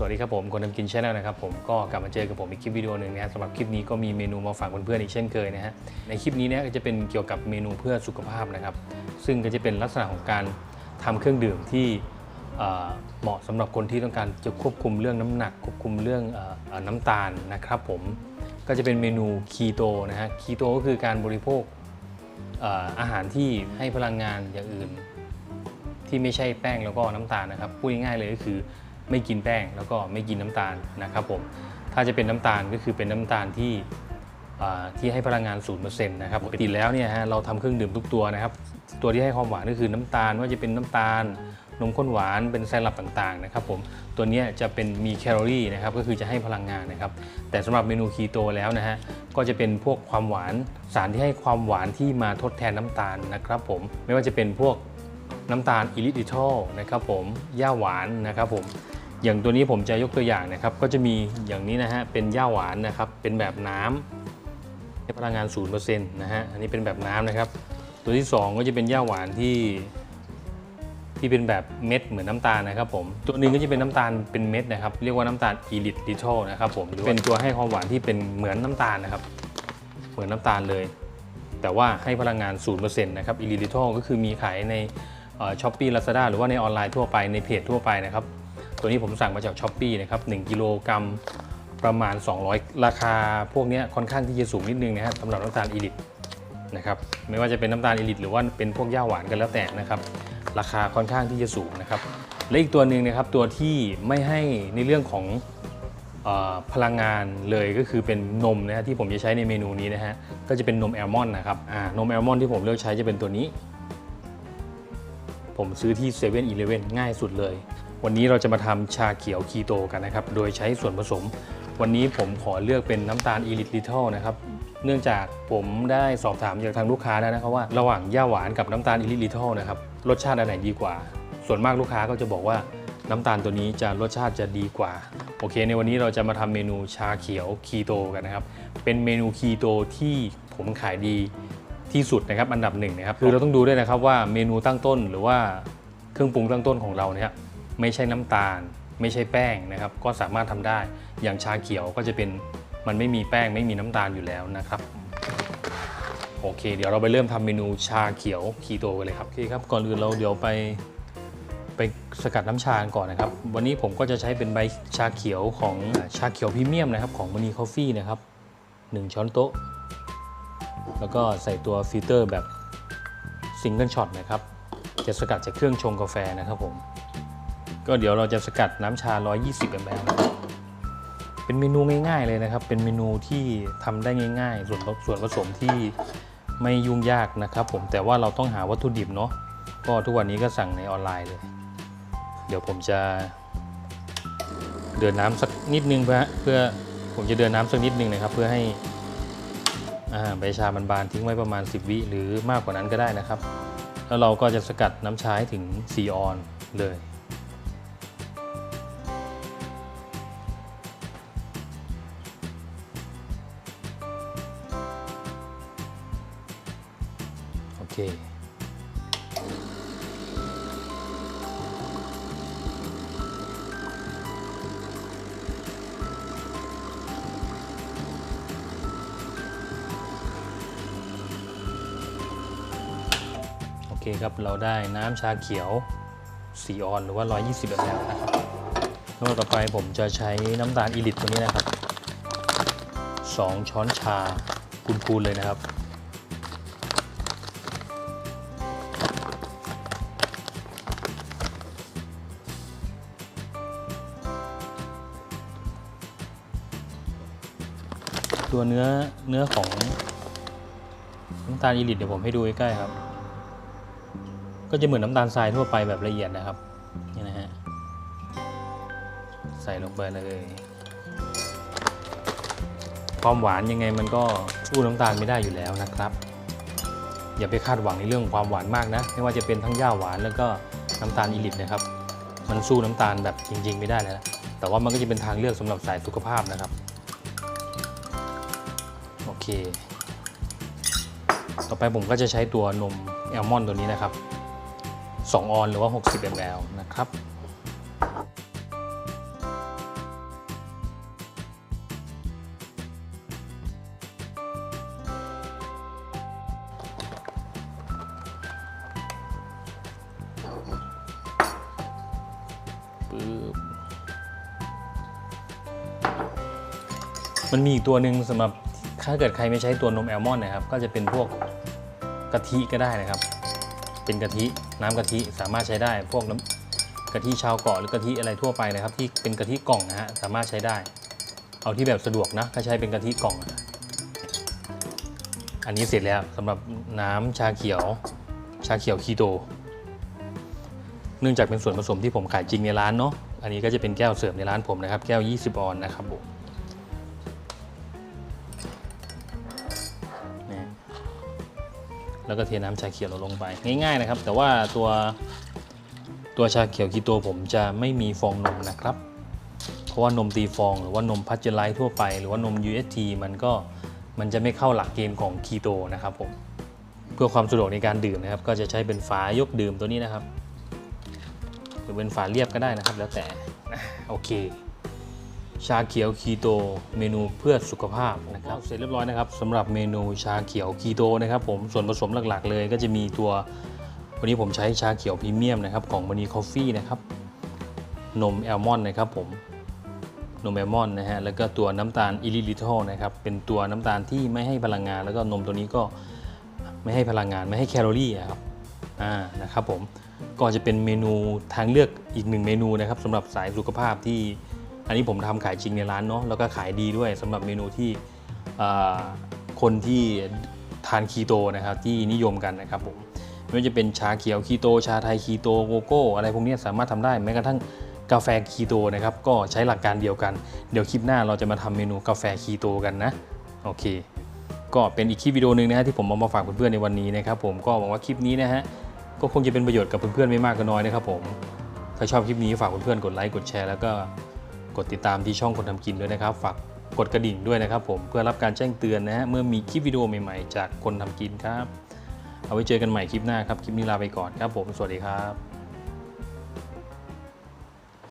สวัสดีครับผมคนทำกินชาแนลนะครับผมก็กลับมาเจอกับผมอีกคลิปวิดีโอหนึ่งนะฮะสำหรับคลิปนี้ก็มีเมนูมาฝากเพื่อนๆอีกเช่นเคยนะฮะในคลิปนี้เนี่ยก็จะเป็นเกี่ยวกับเมนูเพื่อสุขภาพนะครับ ซึ่งก็จะเป็นลักษณะของการทำเครื่องดื่มที่เหมาะสำหรับคนที่ต้องการจะควบคุมเรื่องน้ำหนัก ควบคุมเรื่องออน้ำตาลนะครับผมก็จะเป็นเมนูคีโตนะฮะคีโตก็คือการบริโภคอออาหารที่ให้พลังงานอย่างอื่น ที่ไม่ใช่แป้งแล้วก็น้ำตาลนะครับพูดง่ายๆเลยก็คือ ไม่กินแป้งแล้วก็ไม่กินน้ำตาลนะครับผมถ้าจะเป็นน้ำตาลก็คือเป็นน้ำตาลที่ที่ให้พลังงาน 0%นะครับปกติแล้วเนี่ยฮะเราทำเครื่องดื่มทุกตัวนะครับ ตัวที่ให้ความหวานก็คือน้ำตาลไม่ว่าจะเป็นน้ำตาล นมข้นหวานเป็นไซรัปต่างๆนะครับผมตัวนี้จะเป็นมีแคลอรี่นะครับก็คือจะให้พลังงานนะครับ แต่สำหรับเมนูคีโตแล้วนะฮะก็จะเป็นพวกความหวานสารที่ให้ความหวานที่มาทดแทนน้ำตาลนะครับผมไม่ว่าจะเป็นพวกน้ำตาลอิลิทิทอลนะครับผมย่าหวานนะครับผม อย่างตัวนี้ผมจะยกตัวอย่างนะครับ ก็จะมีอย่างนี้นะฮะเป็นย่าหวานนะครับ เป็นแบบน้ำให้พลังงาน0%นะฮะอันนี้เป็นแบบน้ำนะครับ ตัวที่ 2 ก็จะเป็นย่าหวานที่ ที่เป็นแบบเม็ดเหมือนน้ำตาลนะครับผมตัวหนึงก็จะเป็นน้ำตาลเป็นเม็ดนะครับ เรียกว่าน้ำตาลอิลิทิทอลนะครับผมเป็นตัวให้ความหวานที่เป็นเหมือนน้ำตาลนะครับ เหมือนน้ำตาลเลย แต่ว่าให้พลังงาน0%นะครับอิลิทิทอลก็คือมีขายในช้อปปี้ลาซาด้าหรือว่าในออนไลน์ทั่วไปในเพจทั่วไปนะครับ ตัวนี้ผมสั่งมาจากช้อปปีนะครับ1กิโลกรัมประมาณ 200 ราคาพวกนี้ค่อนข้างที่จะสูงนิดนึงนะครับสำหรับน้ำตาลอีลิทนะครับไม่ว่าจะเป็นน้ำตาลอีลิทหรือว่าเป็นพวกย่าหวานกันแล้วแต่นะครับราคาค่อนข้างที่จะสูงนะครับและอีกตัวหนึ่งนะครับตัวที่ไม่ให้ในเรื่องของออพลังงานเลยก็คือเป็นนมนะฮะที่ผมจะใช้ในเมนูนี้นะฮะก็จะเป็นนมแอลมอนด์นะครับอ่านมแอลมอนด์ที่ผมเลือกใช้จะเป็นตัวนี้ ผมซื้อที่7 e เ e ่ e อง่ายสุดเลย วันนี้เราจะมาทำชาเขียวคีโตกันนะครับ โดยใช้ส่วนผสม วันนี้ผมขอเลือกเป็นน้ำตาลอีลิทลิทอลนะครับ เนื่องจากผมได้สอบถามจากทางลูกค้าแล้วนะครับว่าระหว่างย่าหวานกับน้ำตาลอีลิทลิทอลนะครับ รสชาติอันไหนดีกว่า ส่วนมากลูกค้าก็จะบอกว่าน้ำตาลตัวนี้จะรสชาติจะดีกว่า โอเค ในวันนี้เราจะมาทำเมนูชาเขียวคีโตกันนะครับ เป็นเมนูคีโตที่ผมขายดีที่สุดนะครับอันดับหนึ่งนะครับคือเราต้องดูด้วยนะครับว่าเมนูตั้งต้นหรือว่าเครื่องปรุงตั้งต้นของเราเนี่ย ไม่ใช่น้ำตาล ไม่ใช่แป้งนะครับ ก็สามารถทำได้อย่างชาเขียวก็จะเป็นมันไม่มีแป้งไม่มีน้ำตาลอยู่แล้วนะครับโอเค เดี๋ยวเราไปเริ่มทำเมนูชาเขียวคีโตกันเลยครับโอเคครับก่อนอื่นเราเดี๋ยวไปไปสกัดน้ำชาก่อนนะครับ วันนี้ผมก็จะใช้เป็นใบชาเขียวของชาเขียวพรีเมียมนะครับของม n นีคอฟฟี่นะครับหนึ่งช้อนโต๊ะ แล้วก็ใส่ตัวฟิลเตอร์แบบซิงเกิลช็อตนะครับ จะสกัดจากเครื่องชงกาแฟนะครับผม ก็เดี๋ยวเราจะสกัดน้ำชา 120 ml นะครับเป็นเมนูง่ายๆเลยนะครับ เป็นเมนูที่ทำได้ง่าย ๆ ส่วนส่วนผสมที่ไม่ยุ่งยากนะครับ ผมแต่ว่าเราต้องหาวัตถุดิบเนาะก็ทุกวันนี้ก็สั่งในออนไลน์เลย เดี๋ยวผมจะเดือนน้ำสักนิดนึงเพื่อเพื่อผมจะเดือนน้ำสักนิดนึงนะครับ เพื่อให้อ่าใบชามันบานทิ้งไว้ประมาณ 10 วิหรือมากกว่านั้นก็ได้นะครับ แล้วเราก็จะสกัดน้ำชาให้ถึง4ออนเลย โอเคโอเคครับ เราได้น้ำชาเขียวสีออนหรือว่า 120แบบแล้วนะครับแล้วต่อไปผมจะใช้น้ำตาลอีลิตตัวนี้นะครับ 2 ช้อนชาคูณๆเลยนะครับ ตัวเนื้อเนื้อของน้ำตาลอีลิตเดี๋ยวผมให้ดูใกล้ๆครับ ก็จะเหมือนน้ำตาลทรายทั่วไปแบบละเอียดนะครับนี่นะฮะใส่ลงไปเลยความหวานยังไงมันก็สู้น้ำตาลไม่ได้อยู่แล้วนะครับ อย่าไปคาดหวังในเรื่องความหวานมากนะ ไม่ว่าจะเป็นทั้งย่าหวานแล้วก็น้ำตาลอีลิตนะครับ มันสู้น้ำตาลแบบจริง ๆ ไม่ได้แล้วนะแต่ว่ามันก็จะเป็นทางเลือกสำหรับสายสุขภาพนะครับ ต่อไปผมก็จะใช้ตัวนมแอลมอนตัวนี้นะครับ 2 ออนหรือว่า 60 ml นะครับ มันมีอีกตัวหนึ่งสำหรับ ถ้าเกิดใครไม่ใช้ตัวนมแอลมอนด์นะครับ ก็จะเป็นพวกกะทิก็ได้นะครับ เป็นกะทิน้ำกะทิสามารถใช้ได้ พวกน้ำกะทิชาวเกาะหรือกะทิอะไรทั่วไปนะครับ ที่เป็นกะทิกล่องนะฮะสามารถใช้ได้ เอาที่แบบสะดวกนะถ้าใช้เป็นกะทิกล่อง อันนี้เสร็จแล้วสำหรับน้ำชาเขียวชาเขียวคีโตเนื่องจากเป็นส่วนผสมที่ผมขายจริงในร้านเนาะอันนี้ก็จะเป็นแก้วเสริมในร้านผมนะครับ แก้ว 20 ออนนะครับผม แล้วก็เทน้ำชาเขียวเราลงไป ง่ายๆนะครับ แต่ว่าตัวตัวชาเขียวคีโตผมจะไม่มีฟองนมนะครับ เพราะว่านมตีฟองหรือว่านมพัชเจอร์ไลท์ทั่วไป หรือว่านม UST มันก็มันจะไม่เข้าหลักเกณฑ์ของคีโตนะครับผมเพื่อความสะดวกในการดื่มนะครับ ก็จะใช้เป็นฝายกดื่มตัวนี้นะครับ หรือเป็นฝาเรียบก็ได้นะครับ แล้วแต่โอเค ชาเขียวคีโตเมนูเพื่อสุขภาพนะครับเสร็จเรียบร้อยนะครับสำหรับเมนูชาเขียวคีโตนะครับผมส่วนผสมหลักๆ เลยก็จะมีตัววันนี้ผมใช้ชาเขียวพรีเมียมนะครับของม n นีคอฟฟี่นะครับนมแอลมอนด์นะครับผมนมแอลมอนด์นะฮะแล้วก็ตัวน้ำตาลอิลิลิทอลนะครับเป็นตัวน้ำตาลที่ไม่ให้พลังงาน แล้วก็นมตัวนี้ก็ไม่ให้พลังงานไม่ให้แคลอรี่อะครับอ่านะครับผมก็จะเป็นเมนูทางเลือกอีกหนึ่งเมนูนะครับสำหรับสายสุขภาพที่ อันนี้ผมทำขายจริงในร้านเนาะแล้วก็ขายดีด้วยสำหรับเมนูที่คนที่ทานคีโตนะครับที่นิยมกันนะครับผมไม่ว่าจะเป็นชาเขียวคีโต ชาไทยคีโตโกโก้ อะไรพวกนี้สามารถทำได้แม้กระทั่งกาแฟคีโตนะครับก็ใช้หลักการเดียวกัน เดี๋ยวคลิปหน้าเราจะมาทำเมนูกาแฟคีโตกันนะโอเค ก็เป็นอีกคลิปวิดีโอหนึ่งนะฮะที่ผมเอามาฝากเพื่อนๆในวันนี้นะครับผมก็หวังว่าคลิปนี้นะฮะก็คงจะเป็นประโยชน์กับเพื่อนๆไม่มากก็น้อยนะครับผมถ้าชอบคลิปนี้ฝากเพื่อนๆกดไลค์กดแชร์แล้วก็ กดติดตามที่ช่องคนทำกินด้วยนะครับ ฝากกดกระดิ่งด้วยนะครับผมเพื่อรับการแจ้งเตือนนะฮะเมื่อมีคลิปวิดีโอใหม่ๆ จากคนทำกินครับ เอาไว้เจอกันใหม่คลิปหน้าครับ คลิปนี้ลาไปก่อนครับผม สวัสดีครับ